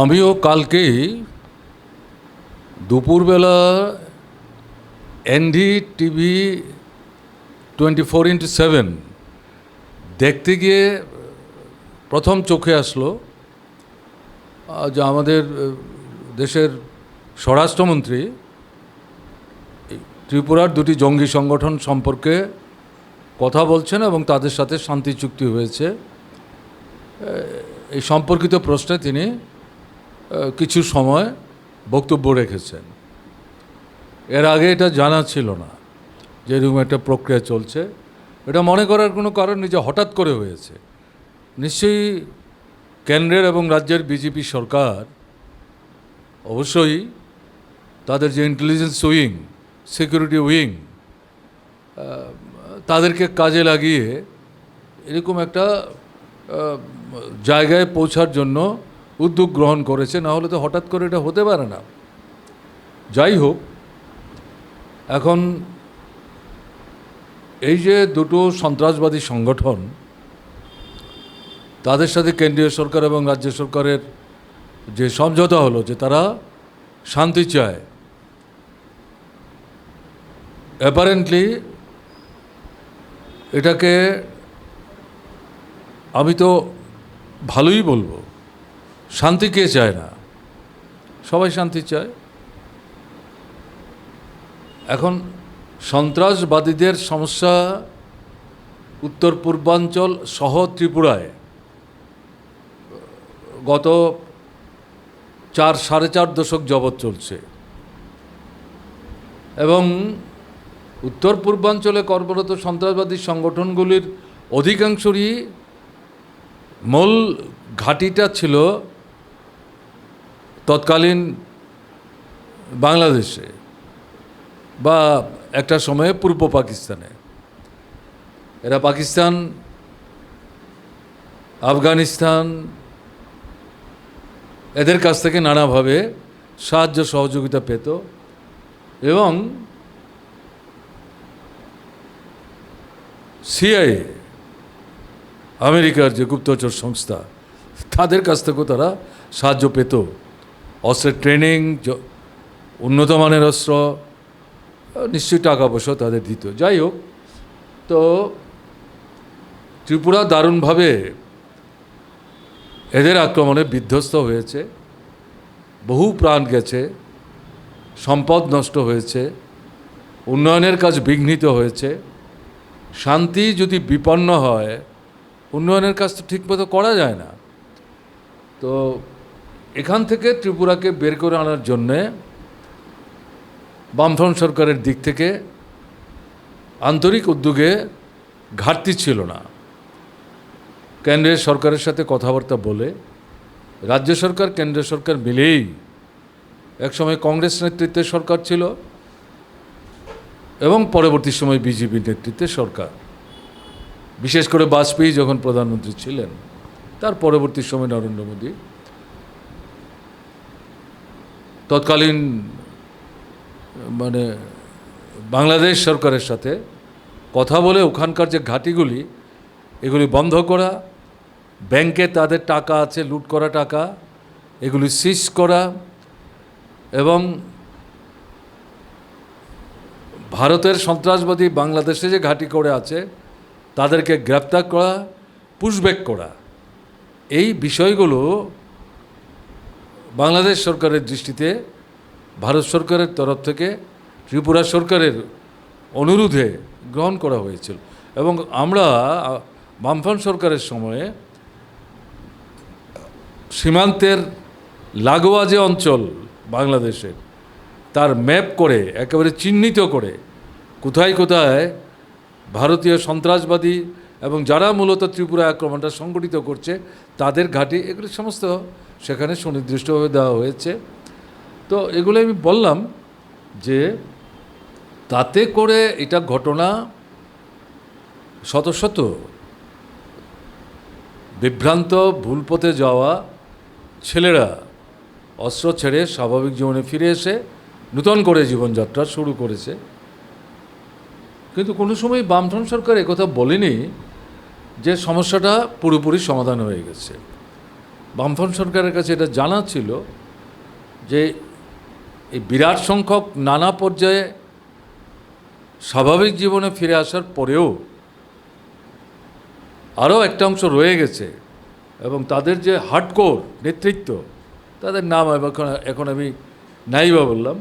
আমিও কালকেই দুপুরবেলা ND TV twenty four into seven দেখতে গিয়ে প্রথম চোখে আসলো যে আমাদের দেশের স্বরাষ্ট্রমন্ত্রী ত্রিপুরার দুটি জঙ্গি সংগঠন সম্পর্কে কথা বলছেন এবং তাদের সাথে শান্তি চুক্তি হয়েছে। এই সম্পর্কিত প্রশ্নে তিনি কিছু সময় বক্তব্য রেখেছেন। এর আগে এটা জানা ছিল না যে এরকম একটা প্রক্রিয়া চলছে। এটা মনে করার কোনো কারণ নেই যে হঠাৎ করে হয়েছে। নিশ্চয়ই কেন্দ্রের এবং রাজ্যের বিজেপি সরকার অবশ্যই তাদের যে ইন্টেলিজেন্স উইং সিকিউরিটি উইং তাদেরকে কাজে লাগিয়ে এরকম একটা জায়গায় পৌঁছার জন্য উদ্যোগ গ্রহণ করেছে, না হলে তো হঠাৎ করে এটা হতে পারে না। যাই হোক, এখন এই যে দুটো সন্ত্রাসবাদী সংগঠন, তাদের সাথে কেন্দ্রীয় সরকার এবং রাজ্য সরকারের যে সমঝোতা হলো যে তারা শান্তি চায় অ্যাপারেন্টলি এটাকে আমি তো ভালোই বলব। শান্তি কে চায় না? সবাই শান্তি চায়। এখন সন্ত্রাসবাদীদের সমস্যা উত্তর পূর্বাঞ্চল সহ ত্রিপুরায়। গত চার, সাড়ে চার দশক যাবৎ চলছে। এবং উত্তর পূর্বাঞ্চলে কর্মরত সন্ত্রাসবাদী সংগঠনগুলির অধিকাংশরই মূল ঘাঁটিটা ছিল তৎকালীন বাংলাদেশে বা একটা সময়ে পূর্ব পাকিস্তানে। এরা পাকিস্তান, আফগানিস্তান, এদের কাছ থেকে নানাভাবে সাহায্য সহযোগিতা পেত এবং সিআইএ আমেরিকার যে গুপ্তচর সংস্থা, তাদের কাছ থেকেও তারা সাহায্য পেত। অস্ত্রের ট্রেনিং উন্নত মানের অস্ত্র নিশ্চয়ই টাকা পয়সা তাদের দিত। যাই হোক, তো ত্রিপুরা দারুণভাবে এদের আক্রমণে বিধ্বস্ত হয়েছে। বহু প্রাণ গেছে, সম্পদ নষ্ট হয়েছে, উন্নয়নের কাজ বিঘ্নিত হয়েছে। শান্তি যদি বিপন্ন হয়, উন্নয়নের কাজ তো ঠিকমতো করা যায় না। তো এখান থেকে ত্রিপুরাকে বের করে আনার জন্যে বামফ্রন্ট সরকারের দিক থেকে আন্তরিক উদ্যোগে ঘাটতি ছিল না। কেন্দ্রের সরকারের সাথে কথাবার্তা বলে রাজ্য সরকার, কেন্দ্র সরকার মিলেই একসময় কংগ্রেস নেতৃত্বের সরকার ছিল এবং পরবর্তী সময় বিজেপি নেতৃত্বের সরকার। বিশেষ করে বাজপেয়ী যখন প্রধানমন্ত্রী ছিলেন, তার পরবর্তী সময় নরেন্দ্র মোদী তৎকালীন মানে বাংলাদেশ সরকারের সাথে কথা বলে ওখানকার যে ঘাঁটিগুলি, এগুলি বন্ধ করা, ব্যাংকে তাদের টাকা আছে, লুট করা টাকা, এগুলি সিজ করা এবং ভারতের সন্ত্রাসবাদী বাংলাদেশে যে ঘাঁটি করে আছে, তাদেরকে গ্রেপ্তার করা, পুশব্যাক করা, এই বিষয়গুলো বাংলাদেশ সরকারের দৃষ্টিতে ভারত সরকারের তরফ থেকে ত্রিপুরা সরকারের অনুরোধে গ্রহণ করা হয়েছিল। এবং আমরা আ, বামফ্রন্ট সরকারের সময়ে সীমান্তের লাগোয়া যে অঞ্চল বাংলাদেশের তার ম্যাপ করে একেবারে চিহ্নিত করে কোথায় কোথায় ভারতীয় সন্ত্রাসবাদী এবং যারা মূলত ত্রিপুরা আক্রমণটা সংগঠিত করছে তাদের ঘাঁটি এগুলো সমস্ত সেখানে সুনির্দিষ্টভাবে দেওয়া হয়েছে। তো এগুলো আমি বললাম যে তাতে করে এটা ঘটনা শত শত বিভ্রান্ত, ভুল পথে যাওয়া ছেলেরা অস্ত্র ছেড়ে স্বাভাবিক জীবনে ফিরে এসে নূতন করে জীবনযাত্রা শুরু করেছে। কিন্তু কোনো সময় বামফ্রন্ট সরকার একথা বলেনি যে সমস্যাটা পুরোপুরি সমাধান হয়ে গেছে। বামফ্রন্ট সরকারের কাছে এটা জানা ছিল যে এই বিরাট সংখ্যক নানা পর্যায়ে স্বাভাবিক জীবনে ফিরে আসার পরেও আরও একটা অংশ রয়ে গেছে এবং তাদের যে হার্ডকোর নেতৃত্ব, তাদের নাম এখন এখন আমি নাই বা বললাম,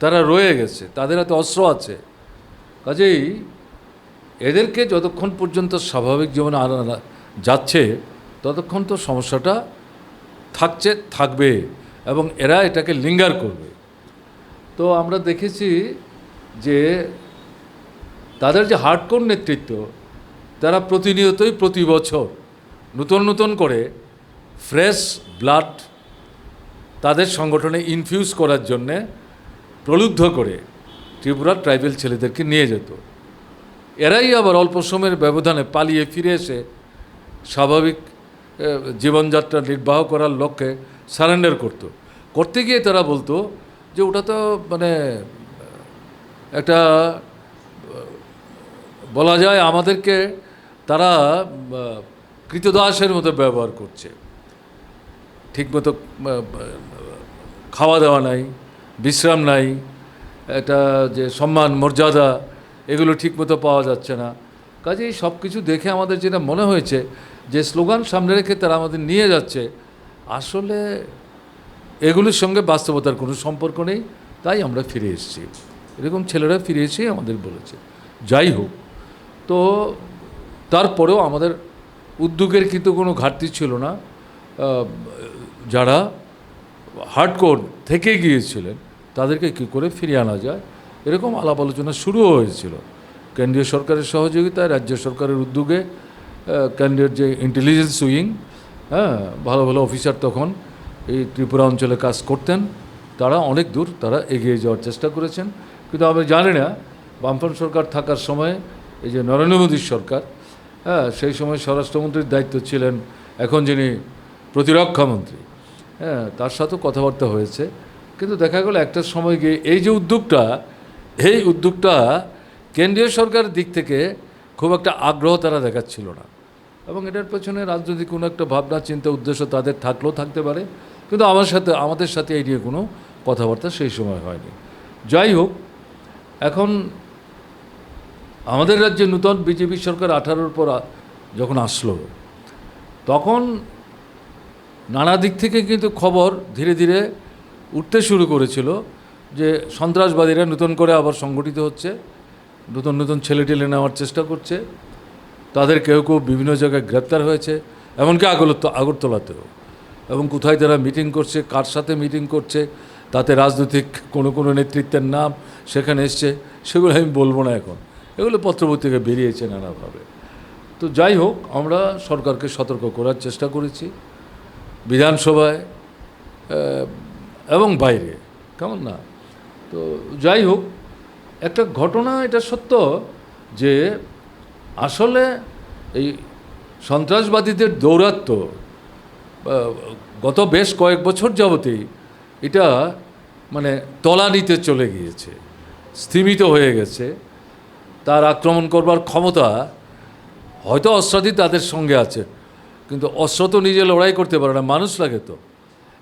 তারা রয়ে গেছে, তাদের হাতে অস্ত্র আছে। কাজেই এদেরকে যতক্ষণ পর্যন্ত স্বাভাবিক জীবনে আনা, যাচ্ছে, ততক্ষণ তো সমস্যাটা থাকছে, থাকবে এবং এরা এটাকে লিঙ্গার করবে। তো আমরা দেখেছি যে তাদের যে হার্ডকোর নেতৃত্ব, তারা প্রতিনিয়তই প্রতি বছর নতুন নতুন করে ফ্রেশ ব্লাড তাদের সংগঠনে ইনফিউজ করার জন্যে প্রলুব্ধ করে ত্রিপুরার ট্রাইবেল ছেলেদেরকে নিয়ে যেত। এরাই আবার অল্প সময়ের ব্যবধানে পালিয়ে ফিরে এসে স্বাভাবিক জীবনযাত্রা নির্বাহ করার লক্ষ্যে সারেন্ডার করত। করতে গিয়ে তারা বলতো যে ওটা তো মানে একটা বলা যায় আমাদেরকে তারা কৃতদাসের মতো ব্যবহার করছে। ঠিকমতো খাওয়া দাওয়া নাই, বিশ্রাম নাই, একটা যে সম্মান, মর্যাদা, এগুলো ঠিকমতো পাওয়া যাচ্ছে না। কাজেই সব কিছু দেখে আমাদের যেটা মনে হয়েছে যে স্লোগান সামনে রেখে তারা আমাদের নিয়ে যাচ্ছে, আসলে এগুলির সঙ্গে বাস্তবতার কোনো সম্পর্ক নেই, তাই আমরা ফিরে এসেছি। এরকম ছেলেরা ফিরে এসে আমাদের বলেছে। যাই হোক, তো তারপরেও আমাদের উদ্যোগের কিন্তু কোনো ঘাটতি ছিল না। যারা হার্ডকোর থেকে গিয়েছিলেন, তাদেরকে কী করে ফিরিয়ে আনা যায়? এরকম আলাপ আলোচনা শুরুও হয়েছিল। কেন্দ্রীয় সরকারের সহযোগিতায়, রাজ্য সরকারের উদ্যোগে কেন্দ্রীয় যে ইন্টেলিজেন্স উইং হ্যাঁ ভালো ভালো অফিসার তখন এই ত্রিপুরা অঞ্চলে কাজ করতেন। তারা অনেক দূর তারা এগিয়ে যাওয়ার চেষ্টা করেছেন। কিন্তু আমি জানি না, বামফ্রন্ট সরকার থাকার সময় এই যে নরেন্দ্র মোদীর সরকার হ্যাঁ সেই সময় স্বরাষ্ট্রমন্ত্রীর দায়িত্ব ছিলেন এখন যিনি প্রতিরক্ষামন্ত্রী হ্যাঁ তার সাথেও কথাবার্তা হয়েছে। কিন্তু দেখা গেল একটা সময় গিয়ে এই যে উদ্যোগটা, এই উদ্যোগটা কেন্দ্রীয় সরকারের দিক থেকে খুব একটা আগ্রহ তারা দেখাচ্ছিল না। এবং এটার পেছনে রাজনৈতিক কোনো একটা ভাবনা, চিন্তা, উদ্দেশ্য তাদের থাকলেও থাকতে পারে। কিন্তু আমার সাথে, আমাদের সাথে এই নিয়ে কোনো কথাবার্তা সেই সময় হয়নি। যাই হোক, এখন আমাদের রাজ্যে নূতন বিজেপি সরকার আঠারোর পর যখন আসলো, তখন নানা দিক থেকে কিন্তু খবর ধীরে ধীরে উঠতে শুরু করেছিল যে সন্ত্রাসবাদীরা নতুন করে আবার সংগঠিত হচ্ছে, নতুন নতুন ছেলে টেলে নেওয়ার চেষ্টা করছে। তাদের কেউ কেউ বিভিন্ন জায়গায় গ্রেপ্তার হয়েছে, এমনকি আগরত আগরতলাতেও। এবং কোথায় তারা মিটিং করছে, কার সাথে মিটিং করছে, তাতে রাজনৈতিক কোনো কোনো নেতৃত্বের নাম সেখানে এসছে, সেগুলো আমি বলব না এখন। এগুলো পত্রপত্রিকা বেরিয়েছে নানাভাবে। তো যাই হোক, আমরা সরকারকে সতর্ক করার চেষ্টা করেছি, বিধানসভায় এবং বাইরে। কেমন না? তো যাই হোক, একটা ঘটনা এটা সত্য যে আসলে এই সন্ত্রাসবাদীদের দৌরাত্ম্য আহ, গত বেশ কয়েক বছর যাবতেই এটা মানে তলানিতে চলে গিয়েছে স্থিমিত হয়ে গেছে। তার আক্রমণ করবার ক্ষমতা হয়তো অস্ত্রাদি তাদের সঙ্গে আছে কিন্তু অস্ত্র তো নিজে লড়াই করতে পারে না মানুষ লাগে তো।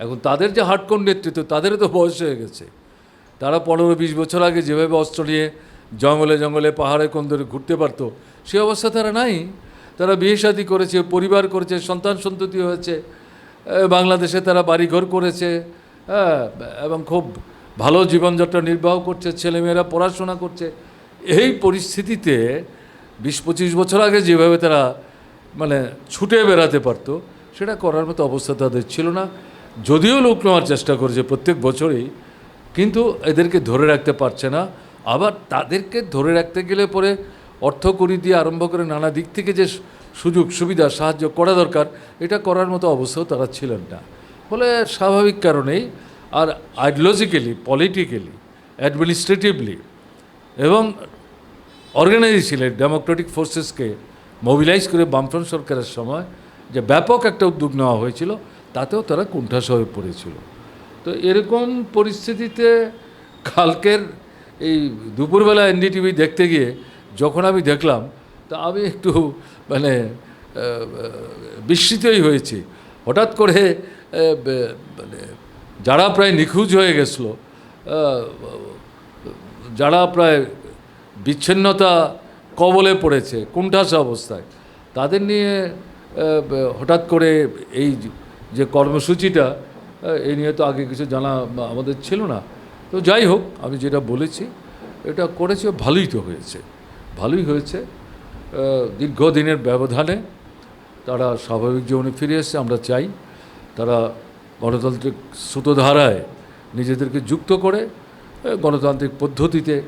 এখন তাদের যে হার্ডকোর নেতৃত্ব তাদেরও তো বয়স হয়ে গেছে। তারা পনেরো বিশ বছর আগে যেভাবে অস্ত্র নিয়ে জঙ্গলে জঙ্গলে পাহাড়ে কোন ধরে ঘুরতে পারতো সে অবস্থা তারা নাই। তারা বিয়ে শাদী করেছে, পরিবার করেছে, সন্তান সন্ততি হয়েছে। বাংলাদেশে তারা বাড়িঘর করেছে। এবং খুব ভালো জীবনযাত্রা নির্বাহ করছে, ছেলেমেয়েরা পড়াশোনা করছে। এই পরিস্থিতিতে বিশ পঁচিশ বছর আগে যেভাবে তারা মানে ছুটে বেড়াতে পারতো, সেটা করার মতো অবস্থা তাদের ছিল না। যদিও লোক নেওয়ার চেষ্টা করেছে প্রত্যেক বছরেই, কিন্তু এদেরকে ধরে রাখতে পারছে না। আবার তাদেরকে ধরে রাখতে গেলে পরে অর্থকড়ি দিয়ে আরম্ভ করে নানা দিক থেকে যে সুযোগ, সুবিধা, সাহায্য করা দরকার, এটা করার মতো অবস্থাও তারা ছিলেন না। ফলে স্বাভাবিক কারণেই আর আইডিওলজিক্যালি পলিটিক্যালি অ্যাডমিনিস্ট্রেটিভলি এবং অর্গানাইজেশনে ডেমোক্রেটিক ফোর্সেসকে মোবিলাইজ করে বামফ্রন্ট সরকারের সময় যে ব্যাপক একটা উদ্যোগ নেওয়া হয়েছিল, তাতেও তারা কুণ্ঠাস হয়ে পড়েছিল। তো এরকম পরিস্থিতিতে কালকের এই দুপুরবেলা এনডিটিভি দেখতে গিয়ে যখন আমি দেখলাম, তা আমি একটু মানে বিস্মিতই হয়েছি। হঠাৎ করে মানে যারা প্রায় নিখোঁজ হয়ে গেছিল যারা প্রায় বিচ্ছিন্নতা কবলে পড়েছে, কোণঠাসা অবস্থায়, তাদের নিয়ে হঠাৎ করে এই যে কর্মসূচিটা এই নিয়ে তো আগে কিছু জানা আমাদের ছিল না। তো যাই হোক, আমি যেটা বলেছি, এটা করেছে ভালোই তো হয়েছে। ভালোই হয়েছে। দীর্ঘদিনের ব্যবধানে তারা স্বাভাবিক জীবনে ফিরে এসেছে, আমরা চাই তারা গণতান্ত্রিক সুতোধারায় নিজেদেরকে যুক্ত করে গণতান্ত্রিক পদ্ধতিতে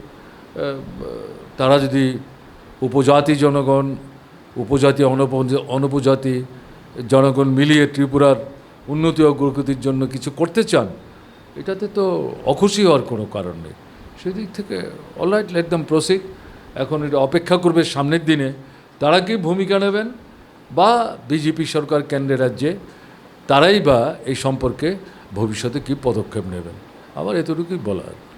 তারা যদি উপজাতি জনগণ, উপজাতি অনুপ- অনুপজাতি জনগণ মিলিয়ে ত্রিপুরার উন্নতি অগ্রগতির জন্য কিছু করতে চান, এটাতে তো অখুশি হওয়ার কোনো কারণ নেই। সেদিক থেকে অলরাইট লেট দাম প্রসিক এখন এটা অপেক্ষা করবে সামনের দিনে, তারা কি ভূমিকা নেবেন? বা বিজেপি সরকার কেন্দ্রে রাজ্যে তারাই বা এই সম্পর্কে ভবিষ্যতে কি পদক্ষেপ নেবেন? আমার এতটুকুই বলার।